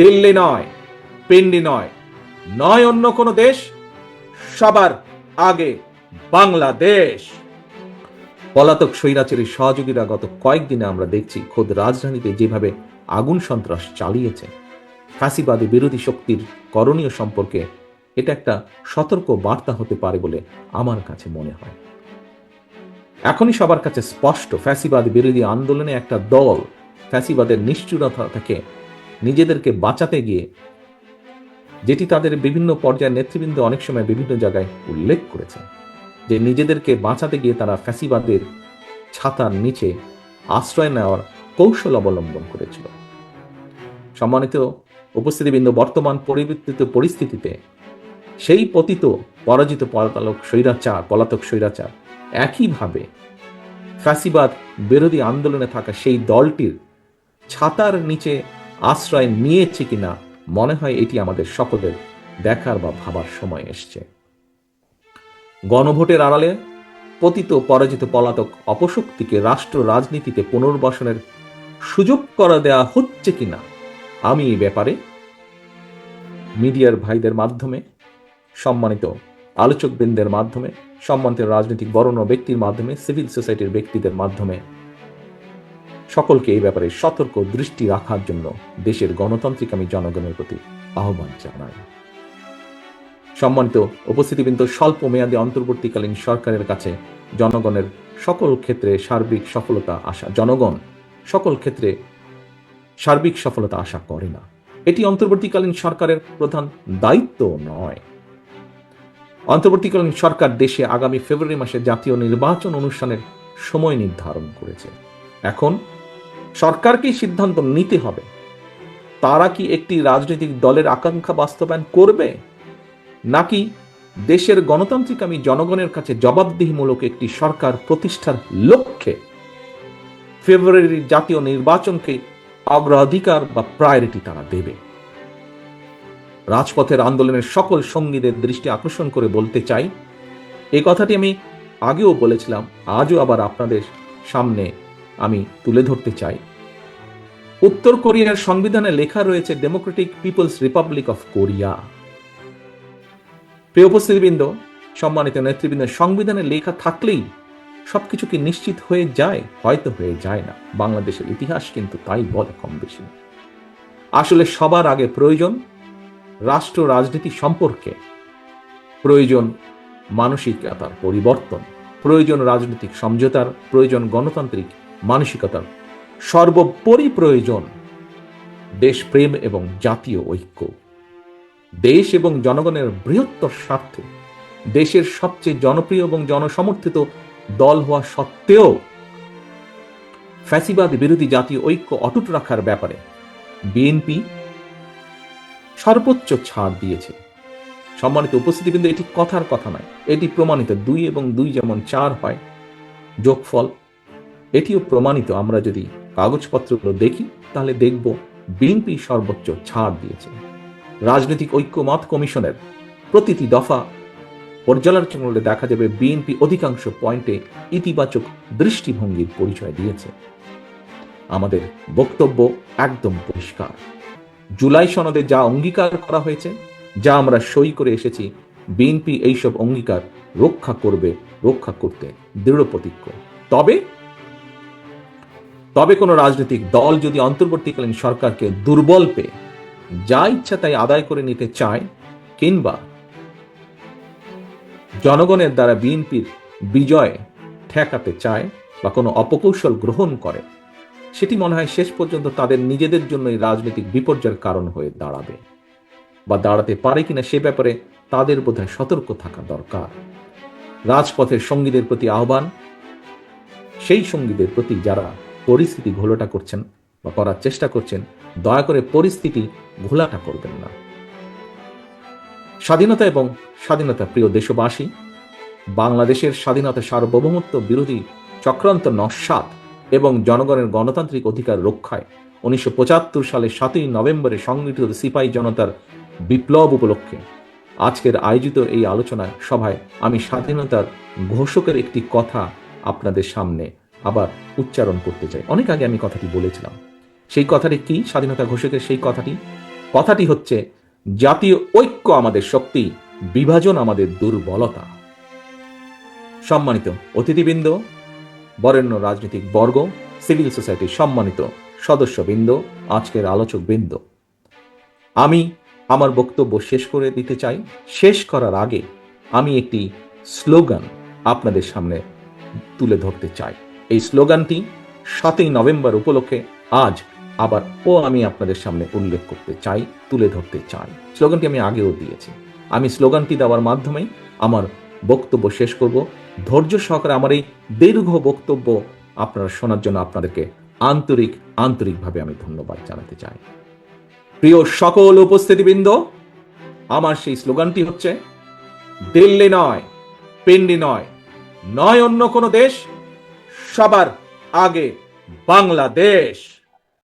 দিল্লি নয়, পিন্ডি নয় নয় অন্য কোনো দেশ, সবার আগে বাংলাদেশ। পলাতক স্বৈরাচারী সহযোগীরা গত কয়েকদিনে আমরা দেখছি খোদ রাজধানীতে যেভাবে আগুন সন্ত্রাস চালিয়েছে ফাঁসিবাদী বিরোধী শক্তির করণীয় সম্পর্কে এটা একটা সতর্ক বার্তা হতে পারে বলে আমার কাছে মনে হয়। এখনই সবার কাছে স্পষ্ট, ফ্যাসিবাদ বিরোধী আন্দোলনে একটা দল ফ্যাসিবাদের নিষ্ঠুরতা থেকে নিজেদেরকে বাঁচাতে গিয়ে, যেটি তাদের বিভিন্ন পর্যায়ের নেতৃবৃন্দ অনেক সময় বিভিন্ন জায়গায় উল্লেখ করেছে যে নিজেদেরকে বাঁচাতে গিয়ে তারা ফ্যাসিবাদের ছাতার নিচে আশ্রয় নেওয়ার কৌশল অবলম্বন করেছিল। সম্মানিত উপস্থিতিবৃন্দ, বর্তমান পরিবর্তিত পরিস্থিতিতে সেই পতিত, পরাজিত পলাতক স্বৈরাচার পলাতক স্বৈরাচার একইভাবে ফ্যাসিবাদ বিরোধী আন্দোলনে থাকা সেই দলটির ছাতার নিচে আশ্রয় নিয়েছে কিনা মনে হয় এটি আমাদের সকলের দেখার বা ভাবার সময় এসছে। গণভোটের আড়ালে পতিত পরাজিত পলাতক অপশক্তিকে রাষ্ট্র রাজনীতিতে পুনর্বাসনের সুযোগ করা দেয়া হচ্ছে কিনা, আমি এই ব্যাপারে মিডিয়ার ভাইদের মাধ্যমে, সম্মানিত আলোচকবৃন্দের মাধ্যমে, সম্মানিত রাজনৈতিক বরণ ব্যক্তির মাধ্যমে, সিভিল সোসাইটির ব্যক্তিদের মাধ্যমে সকলকে এই ব্যাপারে সতর্ক দৃষ্টি রাখার জন্য দেশের গণতান্ত্রিক আমি জনগণের প্রতি আহ্বান জানাই। সম্মানিত উপস্থিতিবৃন্দ, স্বল্প মেয়াদী অন্তর্বর্তীকালীন সরকারের কাছে জনগণের সকল ক্ষেত্রে সার্বিক সফলতা আশা, জনগণ সকল ক্ষেত্রে সার্বিক সফলতা আশা করে না। এটি অন্তর্বর্তীকালীন সরকারের প্রধান দায়িত্ব নয়। অন্তর্বর্তীকালীন সরকার দেশে আগামী ফেব্রুয়ারি মাসে জাতীয় নির্বাচন অনুষ্ঠানের সময় নির্ধারণ করেছে। এখন সরকারকেই সিদ্ধান্ত নিতে হবে। তারা কি একটি রাজনৈতিক দলের আকাঙ্ক্ষা বাস্তবায়ন করবে? নাকি দেশের গণতান্ত্রিক আমি জনগণের কাছে জবাবদিহিমূলক একটি সরকার প্রতিষ্ঠার লক্ষ্যে ফেব্রুয়ারির জাতীয় নির্বাচনকে অগ্রাধিকার বা প্রায়োরিটি তারা দেবে? রাজপথের আন্দোলনের সকল সঙ্গীদের দৃষ্টি আকর্ষণ করে বলতে চাই এই কথাটি আমি আগেও বলেছিলাম, আজও আবার আপনাদের সামনে আমি তুলে ধরতে চাই। উত্তর কোরিয়ার সংবিধানে লেখা রয়েছে Democratic People's Republic of Korea প্রিয় উপস্থিতিবৃন্দ, সম্মানিত নেতৃবৃন্দ, সংবিধানে লেখা থাকলেই সবকিছু কি নিশ্চিত হয়ে যায়? হয়তো হয়ে যায় না। বাংলাদেশের ইতিহাস কিন্তু তাই বলে কম বেশি আসলে সবার আগে প্রয়োজন রাষ্ট্র রাজনীতি সম্পর্কে। প্রয়োজন মানসিকতার পরিবর্তন। প্রয়োজন রাজনৈতিক সমঝোতার। প্রয়োজন গণতান্ত্রিক মানসিকতার সর্বোপরি প্রয়োজন দেশপ্রেম এবং জাতীয় ঐক্য। দেশ এবং জনগণের বৃহত্তর স্বার্থে দেশের সবচেয়ে জনপ্রিয় এবং জনসমর্থিত দল হওয়া সত্ত্বেও ফ্যাসিবাদ বিরোধী জাতীয় ঐক্য অটুট রাখার ব্যাপারে বিএনপি সর্বোচ্চ ছাড় দিয়েছে। সম্মানিত উপস্থিতি কিন্তু এটি কথার কথা নয়। এটি প্রমাণিত দুই এবং দুই যেমন চার হয়, যোগফল এটিও প্রমাণিত। আমরা যদি কাগজপত্রগুলো দেখি, তাহলে দেখব বিএনপি সর্বোচ্চ ছাড় দিয়েছে। রাজনৈতিক ঐক্যমত কমিশনের প্রতিটি দফা পর্যালোচনা করলে দেখা যাবে বিএনপি অধিকাংশ পয়েন্টে ইতিবাচক দৃষ্টিভঙ্গির পরিচয় দিয়েছে। আমাদের বক্তব্য একদম পরিষ্কার। জুলাই সনদে যা অঙ্গীকার করা হয়েছে, যা আমরা সই করে এসেছি, বিএনপি এইসব অঙ্গীকার রক্ষা করবে, রক্ষা করতে দৃঢ় প্রতিজ্ঞ তবে তবে কোনো রাজনৈতিক দল যদি অন্তর্বর্তীকালীন সরকারকে দুর্বল পেয়ে যা ইচ্ছা তাই আদায় করে নিতে চায়, কিংবা জনগণের দ্বারা বিএনপির বিজয় ঠেকাতে চায় বা কোনো অপকৌশল গ্রহণ করে, সেটি মনে হয় শেষ পর্যন্ত তাদের নিজেদের জন্যই রাজনৈতিক বিপর্যয়ের কারণ হয়ে দাঁড়াবে বা দাঁড়াতে পারে কিনা সে ব্যাপারে তাদের বোধহয় সতর্ক থাকা দরকার। রাজপথের সঙ্গীদের প্রতি আহ্বান, সেই সঙ্গীদের প্রতি যারা পরিস্থিতি ঘোলাটা করছেন বা করার চেষ্টা করছেন, দয়া করে পরিস্থিতি ঘোলাটা করবেন না। স্বাধীনতা এবং স্বাধীনতা প্রিয় দেশবাসী, বাংলাদেশের স্বাধীনতা সার্বভৌমত্ব বিরোধী চক্রান্ত নস্বাত এবং জনগণের গণতান্ত্রিক অধিকার রক্ষায় উনিশশো পঁচাত্তর সালের সাতই নভেম্বরে সংগঠিত সিপাহী জনতার বিপ্লব উপলক্ষে আজকের আয়োজিত এই আলোচনা সভায় আমি স্বাধীনতার ঘোষকের একটি কথা আপনাদের সামনে আবার উচ্চারণ করতে চাই। অনেক আগে আমি কথাটি বলেছিলাম। সেই কথাটি কি? স্বাধীনতা ঘোষকের সেই কথাটি? কথাটি হচ্ছে, জাতীয় ঐক্য আমাদের শক্তি, বিভাজন আমাদের দুর্বলতা। সম্মানিত অতিথিবৃন্দ, বরেণ্য রাজনৈতিক বর্গ, সিভিল সোসাইটির সম্মানিত সদস্যবৃন্দ, আজকের আলোচক বৃন্দ আমি আমার বক্তব্য শেষ করে দিতে চাই। শেষ করার আগে আমি একটি স্লোগান আপনাদের সামনে তুলে ধরতে চাই। এই স্লোগানটি সাতই নভেম্বর উপলক্ষে আজ আবার ও আমি আপনাদের সামনে উল্লেখ করতে চাই, তুলে ধরতে চাই। স্লোগানটি আমি আগেও দিয়েছি। আমি স্লোগানটি দেওয়ার মাধ্যমেই আমার বক্তব্য শেষ করব। ধৈর্য সহকারে আমার এই দীর্ঘ বক্তব্য আপনারা শোনার জন্য আপনাদেরকে আন্তরিক, আন্তরিকভাবে আমি ধন্যবাদ জানাতে চাই। প্রিয় সকল উপস্থিতিবৃন্দ, আমার সেই স্লোগানটি হচ্ছে, দিল্লি নয়, পিন্ডি নয় নয় অন্য কোনো দেশ সবার আগে বাংলাদেশ।